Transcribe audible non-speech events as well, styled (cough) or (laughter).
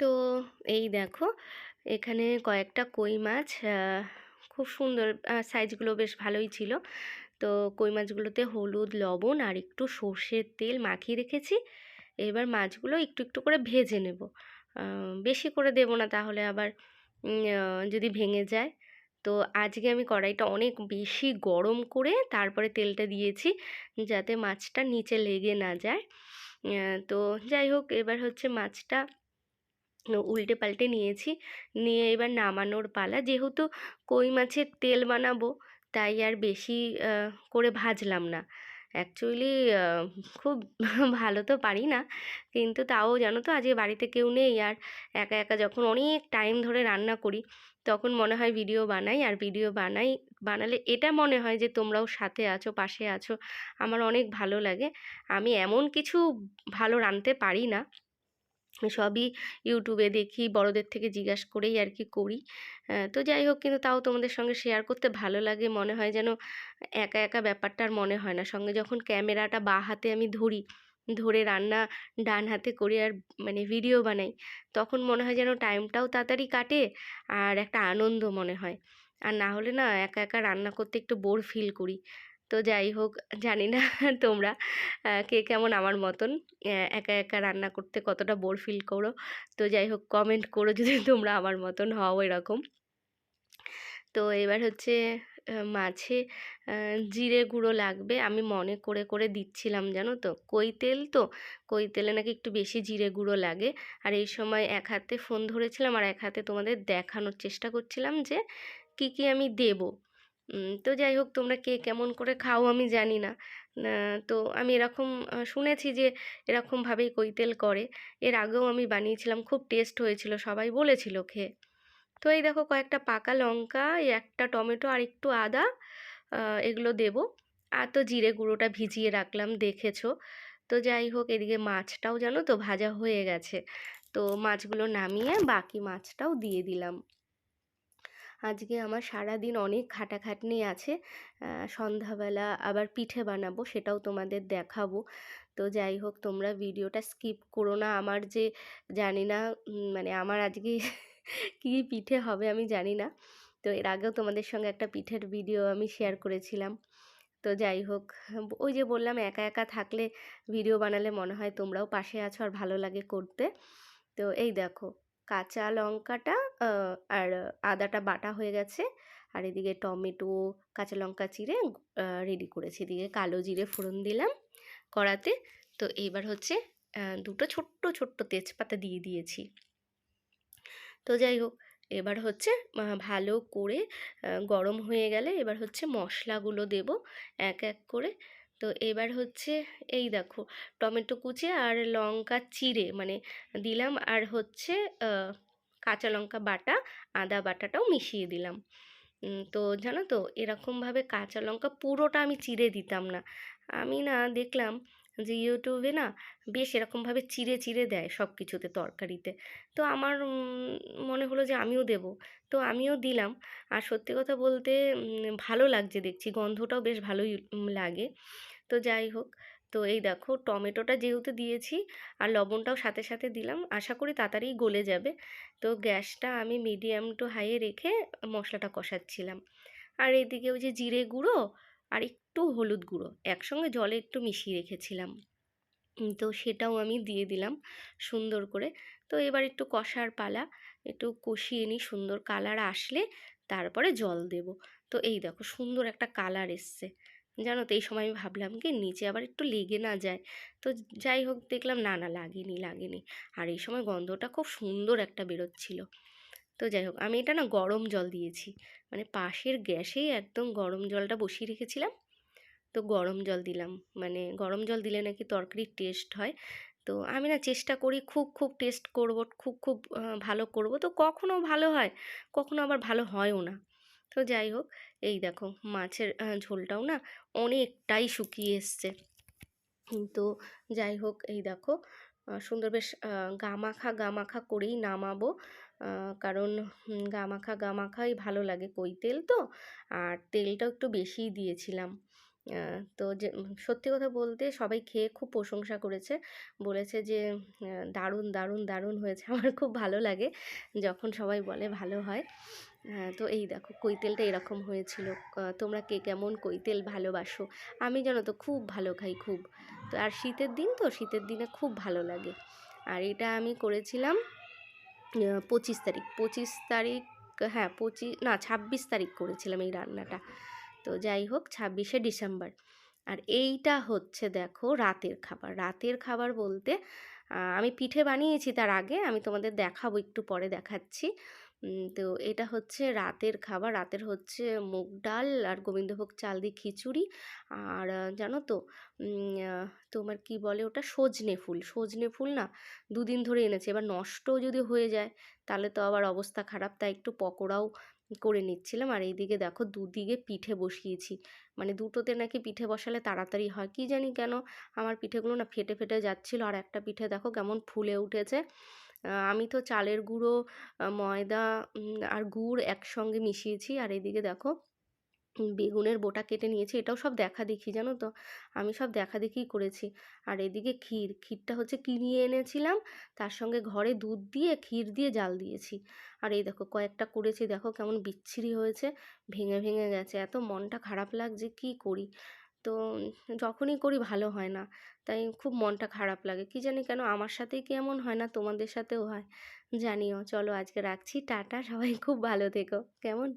তো এই দেখো, এখানে কয়েকটা কই মাছ খুব সুন্দর সাইজগুলো বেশ ভালোই ছিল। তো কই মাছগুলোতে হলুদ, লবণ আর একটু সর্ষের তেল মাখিয়ে রেখেছি। এবার মাছগুলো একটু একটু করে ভেজে নেব। বেশি করে দেবো না তাহলে আবার যদি ভেঙে যায়। তো আজকে আমি কড়াইটা অনেক বেশি গরম করে তারপরে তেলটা দিয়েছি যাতে মাছটা নিচে লেগে না যায়। তো যাই হোক, এবার হচ্ছে মাছটা উল্টে পাল্টে নিয়েছি। নিয়ে এবার নামানোর পালা। যেহেতু কই মাছের তেল বানাবো, তাই আর বেশি করে ভাজলাম না। অ্যাকচুয়ালি খুব (laughs) ভালো তো পারি না। কিন্তু তাও জানো তো, আজকে বাড়িতে কেউ নেই আর একা একা যখন অনেক টাইম ধরে রান্না করি, তখন মনে হয় ভিডিও বানাই আর ভিডিও বানাই, বানালে এটা মনে হয় যে তোমরাও সাথে আছো, পাশে আছো। আমার অনেক ভালো লাগে। আমি এমন কিছু ভালো রাঁধতে পারি না। সবই ইউটিউবে দেখি, বড়দের থেকে জিজ্ঞাসা করেই আর কি করি। তো যাই হোক, কিন্তু তাও তোমাদের সঙ্গে শেয়ার করতে ভালো লাগে। মনে হয় যেন একা একা ব্যাপারটা আর মনে হয় না। সঙ্গে যখন ক্যামেরাটা বা হাতে আমি ধরি, ধরে রান্না ডান হাতে করি আর মানে ভিডিও বানাই, তখন মনে হয় যেন টাইমটাও তাড়াতাড়ি কাটে আর একটা আনন্দ মনে হয়। আর না হলে না একা একা রান্না করতে একটু বোর ফিল করি। তো যাই হোক, জানি না (laughs) তোমরা কে কেমন আমার মতন একা একা রান্না করতে কতটা বোর ফিল করো। তো যাই হোক কমেন্ট করো যদি (laughs) তোমরা আমার মতন হও এরকম। তো এবার হচ্ছে মাছে জিরে গুঁড়ো লাগবে। আমি মনে করে করে দিচ্ছিলাম জানো তো, কই তেল তো? কই তেলে নাকি একটু বেশি জিরে গুঁড়ো লাগে। আর এই সময় এক হাতে ফোন ধরেছিলাম আর এক হাতে তোমাদের দেখানোর চেষ্টা করছিলাম যে, কি কি আমি দেবো। তো যাই হোক, তোমরা কে কেমন করে খাও আমি জানি না। তো আমি এরকম শুনেছি যে এরকমভাবেই কই তেল করে। এর আগেও আমি বানিয়েছিলাম, খুব টেস্ট হয়েছিল, সবাই বলেছিল খেয়ে। তো এই দেখো, কয়েকটা পাকা লঙ্কা একটা টমেটো আর একটু আদা এগুলো দেবো। আর তো জিরে গুঁড়োটা ভিজিয়ে রাখলাম, দেখেছ? তো যাই হোক, এদিকে মাছটাও জানো তো ভাজা হয়ে গেছে। তো মাছগুলো নামিয়ে বাকি মাছটাও দিয়ে দিলাম। আজকে আমার সারা দিন অনেক খাটাখাটনি আছে। সন্ধ্যাবেলা আবার পিঠে বানাবো সেটাও তোমাদের দেখাবো। তো যাই হোক, তোমরা ভিডিওটা স্কিপ করো না। আমার যে, জানি না মানে আমার আজকে কী পিঠে হবে আমি জানি না। তো এর আগেও তোমাদের সঙ্গে একটা পিঠের ভিডিও আমি শেয়ার করেছিলাম। তো যাই হোক, ওই যে বললাম, একা একা থাকলে ভিডিও বানালে মনে হয় তোমরাও পাশে আছো আর ভালো লাগে করতে। তো এই দেখো, কাঁচা লঙ্কাটা আর আদাটা বাটা হয়ে গেছে। আর এদিকে টমেটো, কাঁচা লঙ্কা চিড়ে রেডি করেছি। এদিকে কালো জিরে ফোড়ন দিলাম কড়াতে। তো এইবার হচ্ছে দুটো ছোট্ট ছোট্ট তেজপাতা দিয়ে দিয়েছি। তো যাই হোক, এবার হচ্ছে ভালো করে গরম হয়ে গেলে এবার হচ্ছে মশলাগুলো দেব এক এক করে। তো এবার হচ্ছে, এই দেখো, টমেটো কুচি আর লঙ্কা চিড়ে মানে দিলাম। আর হচ্ছে কাঁচা লঙ্কা বাটা, আদা বাটাটাও মিশিয়ে দিলাম। তো জানো তো, এরকমভাবে কাঁচা লঙ্কা পুরোটা আমি চিড়ে দিতাম না। আমি না দেখলাম যে ইউটিউবে না বেশ এরকমভাবে চিড়ে চিড়ে দেয় সব কিছুতে তরকারিতে। তো আমার মনে হলো যে আমিও দেব। তো আমিও দিলাম। আর সত্যি কথা বলতে ভালো লাগছে দেখছি, গন্ধটাও বেশ ভালোই লাগে। তো যাই হোক তো এই দেখো টমেটোটা যেহেতু দিয়েছি আর লবণটাও সাথে সাথে দিলাম, আশা করি তাড়াতাড়ি গলে যাবে। তো গ্যাসটা আমি মিডিয়াম টু হাইয়ে রেখে মশলাটা কষাচ্ছিলাম। আর এদিকে ওই যে জিরে গুঁড়ো আর একটু হলুদ গুঁড়ো, একসঙ্গে জলে একটু মিশিয়ে রেখেছিলাম। তো সেটাও আমি দিয়ে দিলাম সুন্দর করে। তো এবার একটু কষার পালা, একটু কষিয়ে নিই সুন্দর কালার আসলে, তারপরে জল দেব। তো এই দেখো সুন্দর একটা কালার এসছে। জানো তো এই সময় আমি ভাবলাম কি নিচে আবার একটু লেগে না যায়। তো যাই হোক দেখলাম না না লাগেনি লাগেনি। আর এই সময় গন্ধটা খুব সুন্দর একটা বেরোচ্ছিল। তো যাই হোক আমি এটা না গরম জল দিয়েছি। মানে পাশের গ্যাসেই একদম গরম জলটা বসিয়ে রেখেছিলাম। তো গরম জল দিলাম। মানে গরম জল দিলে নাকি তরকারির টেস্ট হয়। তো আমি না চেষ্টা করি খুব খুব টেস্ট করব, খুব খুব ভালো করব। তো কখনো ভালো হয়, কখনো আবার ভালো হয়ও না। তো যাই হোক, এই দেখো মাছের ঝোলটাও না অনেকটাই শুকিয়ে এসছে। তো যাই হোক, এই দেখো সুন্দর বেশ গামাখা গামাখা করেই নামাবো। কারণ গামাখা গামাখাই ভালো লাগে কই তেল তো, আর তেলটাও একটু বেশিই দিয়েছিলাম। তো যে সত্যি কথা বলতে সবাই খেয়ে খুব প্রশংসা করেছে। বলেছে যে দারুণ দারুণ দারুণ হয়েছে। আমার খুব ভালো লাগে যখন সবাই বলে ভালো হয়। তো এই দেখো কই তেলটা এরকম হয়েছিল। তোমরা কে কেমন কই তেল ভালোবাসো? আমি জানো তো খুব ভালো খাই, খুব। তো আর শীতের দিন তো শীতের দিনে খুব ভালো লাগে। আর এটা আমি করেছিলাম পঁচিশ তারিখ। পঁচিশ তারিখ হ্যাঁ পঁচিশ না, ছাব্বিশ তারিখ করেছিলাম এই রান্নাটা। তো যাই হোক, ছাব্বিশে ডিসেম্বর। আর এইটা হচ্ছে দেখো রাতের খাবার। রাতের খাবার বলতে আমি পিঠে বানিয়েছি তার আগে, আমি তোমাদের দেখাবো, একটু পরে দেখাচ্ছি। তো এটা হচ্ছে রাতের খাবার। রাতের হচ্ছে মুগ ডাল আর গোবিন্দভোগ চাল দিয়ে খিচুড়ি। আর জানো তো তোমার কি বলে ওটা? সজনে ফুল। সজনে ফুল না দুদিন ধরে এনেছে। এবার নষ্টও যদি হয়ে যায়, তাহলে তো আবার অবস্থা খারাপ। তাই একটু পকোড়াও করে নিচ্ছিলাম। আর এইদিকে দেখো দুদিকে পিঠে বসিয়েছি। মানে দুটোতে নাকি পিঠে বসালে তাড়াতাড়ি হয়। কি জানি কেন আমার পিঠেগুলো না ফেটে ফেটে যাচ্ছিল। আর একটা পিঠে দেখো কেমন ফুলে উঠেছে। আমি তো চালের গুঁড়ো ময়দা আর গুড় একসঙ্গে মিশিয়েছি। আর এদিকে দেখো বেগুনের বোটা কেটে নিয়েছি। এটাও সব দেখা দেখি, জানো তো? আমি সব দেখা দেখিই করেছি। আর এদিকে ক্ষীর, ক্ষীরটা হচ্ছে কিনিয়ে এনেছিলাম। তার সঙ্গে ঘরে দুধ দিয়ে, ক্ষীর দিয়ে জাল দিয়েছি। আর এই দেখো, কয়েকটা করেছি। দেখো কেমন বিচ্ছিরি হয়েছে, ভেঙে ভেঙে গেছে। এত মনটা খারাপ লাগছে, কি করি? তো যখনই করি ভালো হয় না। তাই খুব মনটা খারাপ লাগে। কি জানি কেন আমার সাথেই কি এমন হয় না, তোমাদের সাথেও হয়। জানিও। চলো আজকে রাখছি। টাটা। সবাই খুব ভালো থেকো। কেমন?